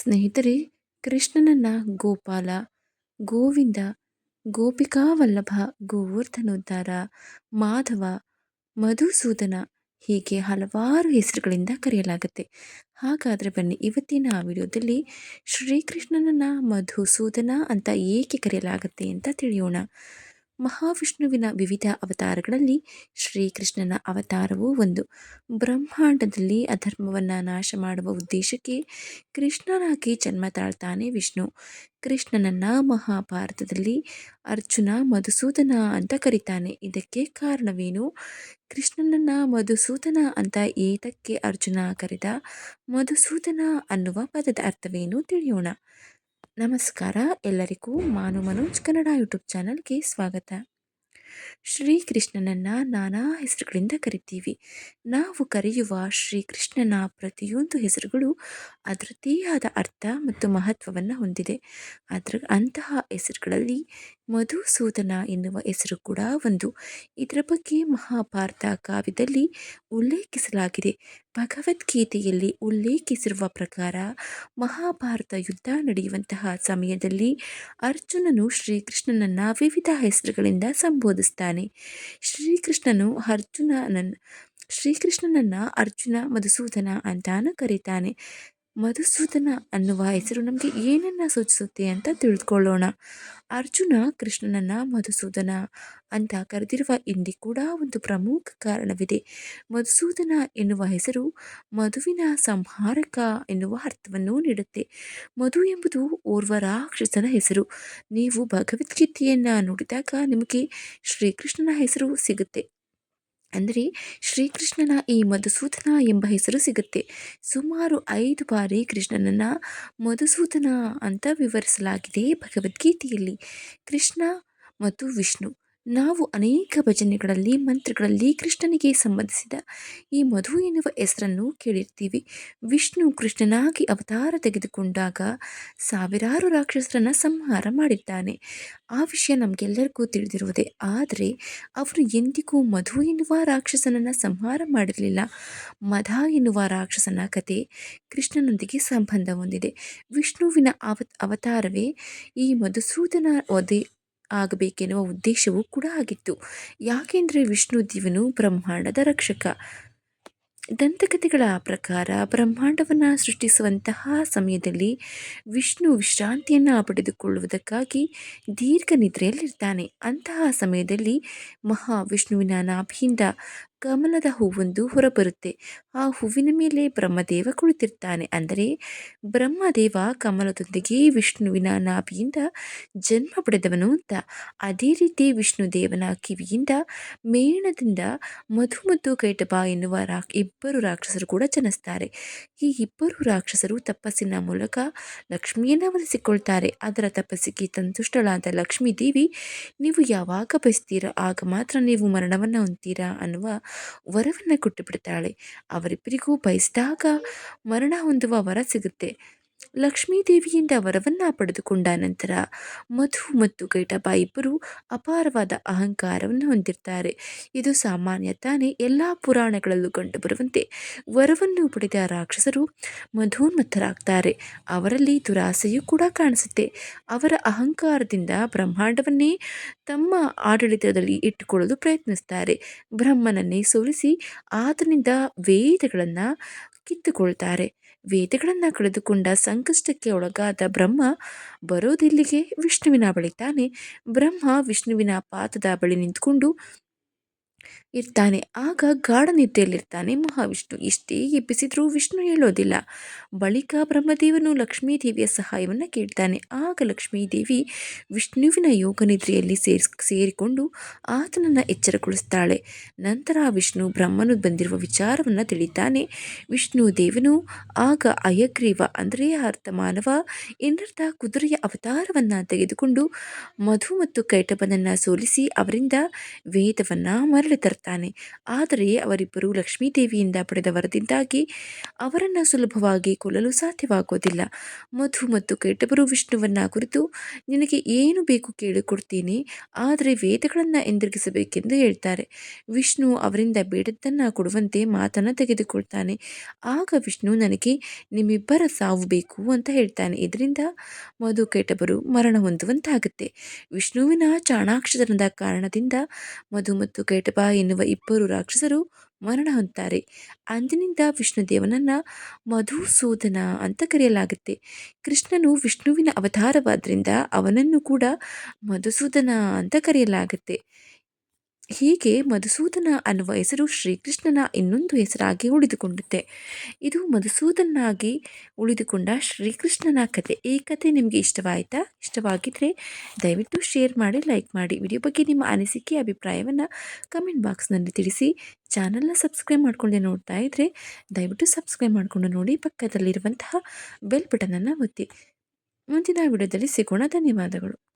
ಸ್ನೇಹಿತರೆ, ಕೃಷ್ಣನನ್ನ ಗೋಪಾಲ, ಗೋವಿಂದ, ಗೋಪಿಕಾವಲ್ಲಭ, ಗೋವರ್ಧನೋದ್ಧಾರ, ಮಾಧವ, ಮಧುಸೂದನ ಹೀಗೆ ಹಲವಾರು ಹೆಸರುಗಳಿಂದ ಕರೆಯಲಾಗುತ್ತೆ. ಹಾಗಾದರೆ ಬನ್ನಿ, ಇವತ್ತಿನ ವಿಡಿಯೋದಲ್ಲಿ ಶ್ರೀಕೃಷ್ಣನನ್ನ ಮಧುಸೂದನ ಅಂತ ಏಕೆ ಕರೆಯಲಾಗುತ್ತೆ ಅಂತ ತಿಳಿಯೋಣ. ಮಹಾವಿಷ್ಣುವಿನ ವಿವಿಧ ಅವತಾರಗಳಲ್ಲಿ ಶ್ರೀಕೃಷ್ಣನ ಅವತಾರವೂ ಒಂದು. ಬ್ರಹ್ಮಾಂಡದಲ್ಲಿ ಅಧರ್ಮವನ್ನು ನಾಶ ಮಾಡುವ ಉದ್ದೇಶಕ್ಕೆ ಕೃಷ್ಣನಾಗಿ ಜನ್ಮ ತಾಳ್ತಾನೆ ವಿಷ್ಣು. ಕೃಷ್ಣನನ್ನ ಮಹಾಭಾರತದಲ್ಲಿ ಅರ್ಜುನ ಮಧುಸೂದನ ಅಂತ ಕರೀತಾನೆ. ಇದಕ್ಕೆ ಕಾರಣವೇನು? ಕೃಷ್ಣನನ್ನ ಮಧುಸೂದನ ಅಂತ ಏತಕ್ಕೆ ಅರ್ಜುನ ಕರೆದ? ಮಧುಸೂದನ ಅನ್ನುವ ಪದದ ಅರ್ಥವೇನು ತಿಳಿಯೋಣ. ನಮಸ್ಕಾರ. ಎಲ್ಲರಿಗೂ ಮಾನು ಮನೋಜ್ ಕನ್ನಡ ಯೂಟ್ಯೂಬ್ ಚಾನಲ್ಗೆ ಸ್ವಾಗತ. ಶ್ರೀಕೃಷ್ಣನನ್ನ ನಾನಾ ಹೆಸರುಗಳಿಂದ ಕರಿತೀವಿ. ನಾವು ಕರೆಯುವ ಶ್ರೀಕೃಷ್ಣನ ಪ್ರತಿಯೊಂದು ಹೆಸರುಗಳು ಅದರದೇ ಆದ ಅರ್ಥ ಮತ್ತು ಮಹತ್ವವನ್ನು ಹೊಂದಿದೆ. ಅದರ ಅಂತಹ ಹೆಸರುಗಳಲ್ಲಿ ಮಧುಸೂದನ ಎನ್ನುವ ಹೆಸರು ಕೂಡ ಒಂದು. ಇದರ ಬಗ್ಗೆ ಮಹಾಭಾರತ ಕಾವ್ಯದಲ್ಲಿ ಉಲ್ಲೇಖಿಸಲಾಗಿದೆ. ಭಗವದ್ಗೀತೆಯಲ್ಲಿ ಉಲ್ಲೇಖಿಸಿರುವ ಪ್ರಕಾರ ಮಹಾಭಾರತ ಯುದ್ಧ ನಡೆಯುವಂತಹ ಸಮಯದಲ್ಲಿ ಅರ್ಜುನನು ಶ್ರೀಕೃಷ್ಣನನ್ನ ವಿವಿಧ ಹೆಸರುಗಳಿಂದ ಸಂಬೋಧಿಸ್ತಾನೆ. ಶ್ರೀಕೃಷ್ಣನು ಅರ್ಜುನನನ್ನು, ಶ್ರೀಕೃಷ್ಣನನ್ನ ಅರ್ಜುನ ಮಧುಸೂದನ ಅಂತಾನು ಕರೀತಾನೆ. ಮಧುಸೂದನ ಅನ್ನುವ ಹೆಸರು ನಮಗೆ ಏನನ್ನ ಸೂಚಿಸುತ್ತೆ ಅಂತ ತಿಳಿದುಕೊಳ್ಳೋಣ ಅರ್ಜುನ ಕೃಷ್ಣನನ್ನ ಮಧುಸೂದನ ಅಂತ ಕರೆದಿರುವ ಹಿಂದೆ ಕೂಡ ಒಂದು ಪ್ರಮುಖ ಕಾರಣವಿದೆ. ಮಧುಸೂದನ ಎನ್ನುವ ಹೆಸರು ಮಧುವಿನ ಸಂಹಾರಕ ಎನ್ನುವ ಅರ್ಥವನ್ನು ನೀಡುತ್ತೆ. ಮಧು ಎಂಬುದು ಓರ್ವ ರಾಕ್ಷಸನ ಹೆಸರು. ನೀವು ಭಗವದ್ಗೀತೆಯನ್ನು ನೋಡಿದಾಗ ನಿಮಗೆ ಶ್ರೀಕೃಷ್ಣನ ಹೆಸರು ಸಿಗುತ್ತೆ. ಅಂದರೆ ಶ್ರೀಕೃಷ್ಣನ ಈ ಮಧುಸೂದನ ಎಂಬ ಹೆಸರು ಸಿಗುತ್ತೆ. ಸುಮಾರು ಐದು ಬಾರಿ ಕೃಷ್ಣನನ್ನು ಮಧುಸೂದನ ಅಂತ ವಿವರಿಸಲಾಗಿದೆ ಭಗವದ್ಗೀತೆಯಲ್ಲಿ. ಕೃಷ್ಣ ಮತ್ತು ವಿಷ್ಣು. ನಾವು ಅನೇಕ ಭಜನೆಗಳಲ್ಲಿ, ಮಂತ್ರಗಳಲ್ಲಿ ಕೃಷ್ಣನಿಗೆ ಸಂಬಂಧಿಸಿದ ಈ ಮಧು ಎನ್ನುವ ಹೆಸರನ್ನು ಕೇಳಿರ್ತೀವಿ. ವಿಷ್ಣು ಕೃಷ್ಣನಾಗಿ ಅವತಾರ ತೆಗೆದುಕೊಂಡಾಗ ಸಾವಿರಾರು ರಾಕ್ಷಸರನ್ನು ಸಂಹಾರ ಮಾಡಿದ್ದಾನೆ. ಆ ವಿಷಯ ನಮಗೆಲ್ಲರಿಗೂ ತಿಳಿದಿರುವುದೇ. ಆದರೆ ಅವರು ಎಂದಿಗೂ ಮಧು ಎನ್ನುವ ರಾಕ್ಷಸನನ್ನು ಸಂಹಾರ ಮಾಡಿರಲಿಲ್ಲ. ಮಧ ಎನ್ನುವ ರಾಕ್ಷಸನ ಕತೆ ಕೃಷ್ಣನೊಂದಿಗೆ ಸಂಬಂಧ ಹೊಂದಿದೆ. ವಿಷ್ಣುವಿನ ಅವ ಅವತಾರವೇ ಈ ಮಧುಸೂದನ ಒದೆ ಆಗಬೇಕೆನ್ನುವ ಉದ್ದೇಶವೂ ಕೂಡ ಆಗಿತ್ತು. ಯಾಕೆಂದರೆ ವಿಷ್ಣು ದೇವನು ಬ್ರಹ್ಮಾಂಡದ ರಕ್ಷಕ. ದಂತಕಥೆಗಳ ಪ್ರಕಾರ ಬ್ರಹ್ಮಾಂಡವನ್ನು ಸೃಷ್ಟಿಸುವಂತಹ ಸಮಯದಲ್ಲಿ ವಿಷ್ಣು ವಿಶ್ರಾಂತಿಯನ್ನು ಪಡೆದುಕೊಳ್ಳುವುದಕ್ಕಾಗಿ ದೀರ್ಘ ನಿದ್ರೆಯಲ್ಲಿರ್ತಾನೆ. ಅಂತಹ ಸಮಯದಲ್ಲಿ ಮಹಾವಿಷ್ಣುವಿನ ನಾಭಿಯಿಂದ ಕಮಲದ ಹೂವೊಂದು ಹೊರಬರುತ್ತೆ. ಆ ಹೂವಿನ ಮೇಲೆ ಬ್ರಹ್ಮದೇವ ಕುಳಿತಿರ್ತಾನೆ. ಅಂದರೆ ಬ್ರಹ್ಮದೇವ ಕಮಲದೊಂದಿಗೆ ವಿಷ್ಣುವಿನ ನಾಭಿಯಿಂದ ಜನ್ಮ ಪಡೆದವನು ಅಂತ. ಅದೇ ರೀತಿ ವಿಷ್ಣು ದೇವನ ಕಿವಿಯಿಂದ ಮೇಣದಿಂದ ಮಧು ಮತ್ತು ಕೈಟಬ ಎನ್ನುವ ರಾ ಇಬ್ಬರು ರಾಕ್ಷಸರು ಕೂಡ ಜನಿಸ್ತಾರೆ. ಈ ಇಬ್ಬರು ರಾಕ್ಷಸರು ತಪಸ್ಸಿನ ಮೂಲಕ ಲಕ್ಷ್ಮಿಯನ್ನು ಒಲಿಸಿಕೊಳ್ತಾರೆ ಅದರ ತಪಸ್ಸಿಗೆ ಸಂತುಷ್ಟಳಾದ ಲಕ್ಷ್ಮೀ ದೇವಿ, ನೀವು ಯಾವಾಗ ಬಯಸ್ತೀರಾ, ಆಗ ಮಾತ್ರ ನೀವು ಮರಣವನ್ನು ಹೊಂದ್ತೀರಾ ಅನ್ನುವ ವರವನ್ನು ಕೊಟ್ಟು ಬಿಡ್ತಾಳೆ ಅವರಿಬ್ಬರಿಗೂ ಬಯಸಿದಾಗ ಮರಣ ಹೊಂದುವ ವರ ಸಿಗುತ್ತೆ. ಲಕ್ಷ್ಮೀದೇವಿಯಿಂದ ವರವನ್ನು ಪಡೆದುಕೊಂಡ ನಂತರ ಮಧು ಮತ್ತು ಕೈಟಬ ಇಬ್ಬರು ಅಪಾರವಾದ ಅಹಂಕಾರವನ್ನು ಹೊಂದಿರ್ತಾರೆ. ಇದು ಸಾಮಾನ್ಯ ತಾನೇ ಎಲ್ಲ ಪುರಾಣಗಳಲ್ಲೂ ಕಂಡುಬರುವಂತೆ. ವರವನ್ನು ಪಡೆದ ರಾಕ್ಷಸರು ಮಧೋನ್ಮತ್ತರಾಗ್ತಾರೆ. ಅವರಲ್ಲಿ ದುರಾಸೆಯೂ ಕೂಡ ಕಾಣಿಸುತ್ತೆ. ಅವರ ಅಹಂಕಾರದಿಂದ ಬ್ರಹ್ಮಾಂಡವನ್ನೇ ತಮ್ಮ ಆಡಳಿತದಲ್ಲಿ ಇಟ್ಟುಕೊಳ್ಳಲು ಪ್ರಯತ್ನಿಸ್ತಾರೆ. ಬ್ರಹ್ಮನನ್ನೇ ಸೋಲಿಸಿ ಆತನಿಂದ ವೇದಗಳನ್ನು ಕಿತ್ತುಕೊಳ್ತಾರೆ. ವೇದಗಳನ್ನು ಕಳೆದುಕೊಂಡ ಸಂಕಷ್ಟಕ್ಕೆ ಒಳಗಾದ ಬ್ರಹ್ಮ ಬರೋದಿಲ್ಲಿಗೆ ವಿಷ್ಣುವಿನ ಬಳಿ ತಾನೆ. ಬ್ರಹ್ಮ ವಿಷ್ಣುವಿನ ಪಾದದ ಬಳಿ ನಿಂತ್ಕೊಂಡು ಇರ್ತಾನೆ. ಆಗ ಗಾಢ ನಿದ್ದೆಯಲ್ಲಿರ್ತಾನೆ ಮಹಾವಿಷ್ಣು. ಇಷ್ಟೇ ಎಬ್ಬಿಸಿದ್ರೂ ವಿಷ್ಣು ಹೇಳೋದಿಲ್ಲ. ಬಳಿಕ ಬ್ರಹ್ಮದೇವನು ಲಕ್ಷ್ಮೀದೇವಿಯ ಸಹಾಯವನ್ನು ಕೇಳ್ತಾನೆ. ಆಗ ಲಕ್ಷ್ಮೀದೇವಿ ವಿಷ್ಣುವಿನ ಯೋಗ ನಿದ್ರೆಯಲ್ಲಿ ಸೇರಿಸ್, ಸೇರಿಕೊಂಡು ಆತನನ್ನು ಎಚ್ಚರಗೊಳಿಸ್ತಾಳೆ. ನಂತರ ವಿಷ್ಣು ಬ್ರಹ್ಮನು ಬಂದಿರುವ ವಿಚಾರವನ್ನು ತಿಳಿತಾನೆ. ವಿಷ್ಣು ದೇವನು ಆಗ ಅಯಗ್ರೀವ ಅಂದರೆ ಅರ್ಥ ಮಾನವ ಇನ್ನರ್ಥ ಕುದುರೆಯ ಅವತಾರವನ್ನು ತೆಗೆದುಕೊಂಡು ಮಧು ಮತ್ತು ಕೈಟಬನನ್ನು ಸೋಲಿಸಿ ಅವರಿಂದ ವೇದವನ್ನು ಮರಳಿ ತರ್ತಾನೆ. ಬರ್ತಾನೆ ಆದರೆ ಅವರಿಬ್ಬರು ಲಕ್ಷ್ಮೀದೇವಿಯಿಂದ ಪಡೆದ ವರದಿಂದಾಗಿ ಅವರನ್ನು ಸುಲಭವಾಗಿ ಕೊಲ್ಲಲು ಸಾಧ್ಯವಾಗೋದಿಲ್ಲ. ಮಧು ಮತ್ತು ಕೆಟ್ಟಬರು ವಿಷ್ಣುವನ್ನ ಕುರಿತು ನಿನಗೆ ಏನು ಬೇಕು ಕೇಳಿಕೊಡ್ತೀನಿ ಆದರೆ ವೇದಗಳನ್ನು ಹಿಂದಿರುಗಿಸಬೇಕೆಂದು ಹೇಳ್ತಾರೆ. ವಿಷ್ಣು ಅವರಿಂದ ಬೇಡದ್ದನ್ನು ಕೊಡುವಂತೆ ಮಾತನ್ನು ತೆಗೆದುಕೊಳ್ತಾನೆ. ಆಗ ವಿಷ್ಣು ನನಗೆ ನಿಮ್ಮಿಬ್ಬರ ಸಾವು ಬೇಕು ಅಂತ ಹೇಳ್ತಾನೆ. ಇದರಿಂದ ಮಧು ಕೆಟಬರು ಮರಣ ಹೊಂದುವಂತಾಗುತ್ತೆ. ವಿಷ್ಣುವಿನ ಚಾಣಾಕ್ಷತನದ ಕಾರಣದಿಂದ ಮಧು ಮತ್ತು ಕೇಟಬ ಎನ್ನುವ ಇಬ್ಬರು ರಾಕ್ಷಸರು ಮರಣ ಹೊಂತಾರೆ ಅಂದಿನಿಂದ ವಿಷ್ಣುದೇವನನ್ನು ಮಧುಸೂದನ ಅಂತ ಕರೆಯಲಾಗುತ್ತೆ. ಕೃಷ್ಣನು ವಿಷ್ಣುವಿನ ಅವತಾರವಾದ್ರಿಂದ ಅವನನ್ನು ಕೂಡ ಮಧುಸೂದನ ಅಂತ ಕರೆಯಲಾಗುತ್ತೆ. ಹೀಗೆ ಮಧುಸೂದನ ಅನ್ನುವ ಹೆಸರು ಶ್ರೀಕೃಷ್ಣನ ಇನ್ನೊಂದು ಹೆಸರಾಗಿ ಉಳಿದುಕೊಂಡಿದೆ. ಇದು ಮಧುಸೂದನಾಗಿ ಉಳಿದುಕೊಂಡ ಶ್ರೀಕೃಷ್ಣನ ಕತೆ. ಈ ಕತೆ ನಿಮಗೆ ಇಷ್ಟವಾಯಿತಾ? ಇಷ್ಟವಾಗಿದ್ದರೆ ದಯವಿಟ್ಟು ಶೇರ್ ಮಾಡಿ, ಲೈಕ್ ಮಾಡಿ. ವಿಡಿಯೋ ಬಗ್ಗೆ ನಿಮ್ಮ ಅನಿಸಿಕೆ, ಅಭಿಪ್ರಾಯವನ್ನು ಕಮೆಂಟ್ ಬಾಕ್ಸ್ನಲ್ಲಿ ತಿಳಿಸಿ. ಚಾನಲ್ನ ಸಬ್ಸ್ಕ್ರೈಬ್ ಮಾಡಿಕೊಂಡೆ ನೋಡ್ತಾ ಇದ್ದರೆ ದಯವಿಟ್ಟು ಸಬ್ಸ್ಕ್ರೈಬ್ ಮಾಡಿಕೊಂಡು ನೋಡಿ. ಪಕ್ಕದಲ್ಲಿರುವಂತಹ ಬೆಲ್ ಬಟನನ್ನು ಒತ್ತಿ. ಮುಂದಿನ ವಿಡಿಯೋದಲ್ಲಿ ಸಿಗೋಣ. ಧನ್ಯವಾದಗಳು.